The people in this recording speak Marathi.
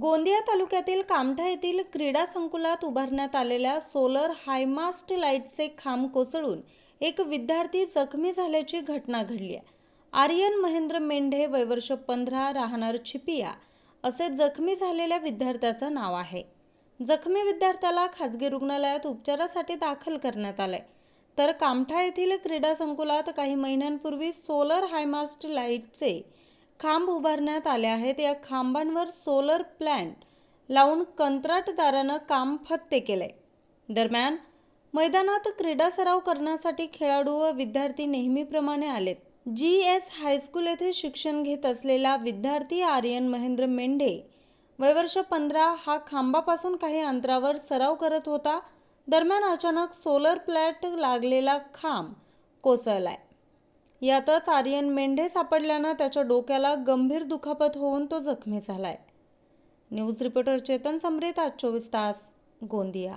गोंदिया तालुक्यातील कामठा येथील क्रीडा संकुलात उभारण्यात आलेल्या सोलर हायमास्ट लाईटचे खांब कोसळून एक विद्यार्थी जखमी झाल्याची घटना घडली आहे. आर्यन महेंद्र मेंढे वयवर्ष पंधरा राहणार छिपिया असे जखमी झालेल्या विद्यार्थ्याचं नाव आहे. जखमी विद्यार्थ्याला खाजगी रुग्णालयात उपचारासाठी दाखल करण्यात आलंय. तर कामठा येथील क्रीडा संकुलात काही महिन्यांपूर्वी सोलर हायमास्ट लाईटचे खांब उभारण्यात आले आहेत. या खांबांवर सोलर प्लॅन्ट लावून कंत्राटदारानं काम फत्ते केलंय दरम्यान मैदानात क्रीडा सराव करण्यासाठी खेळाडू व विद्यार्थी नेहमीप्रमाणे आलेत. जी एस हायस्कूल येथे शिक्षण घेत असलेला विद्यार्थी आर्यन महेंद्र मेंढे वयवर्ष पंधरा हा खांबापासून काही अंतरावर सराव करत होता. दरम्यान अचानक सोलर प्लॅट लागलेला खांब कोसळलाय. यातच आर्यन मेंढे सापडल्यानं त्याच्या डोक्याला गंभीर दुखापत होऊन तो जखमी झालाय. न्यूज रिपोर्टर चेतन समृत आज चोवीस तास गोंदिया.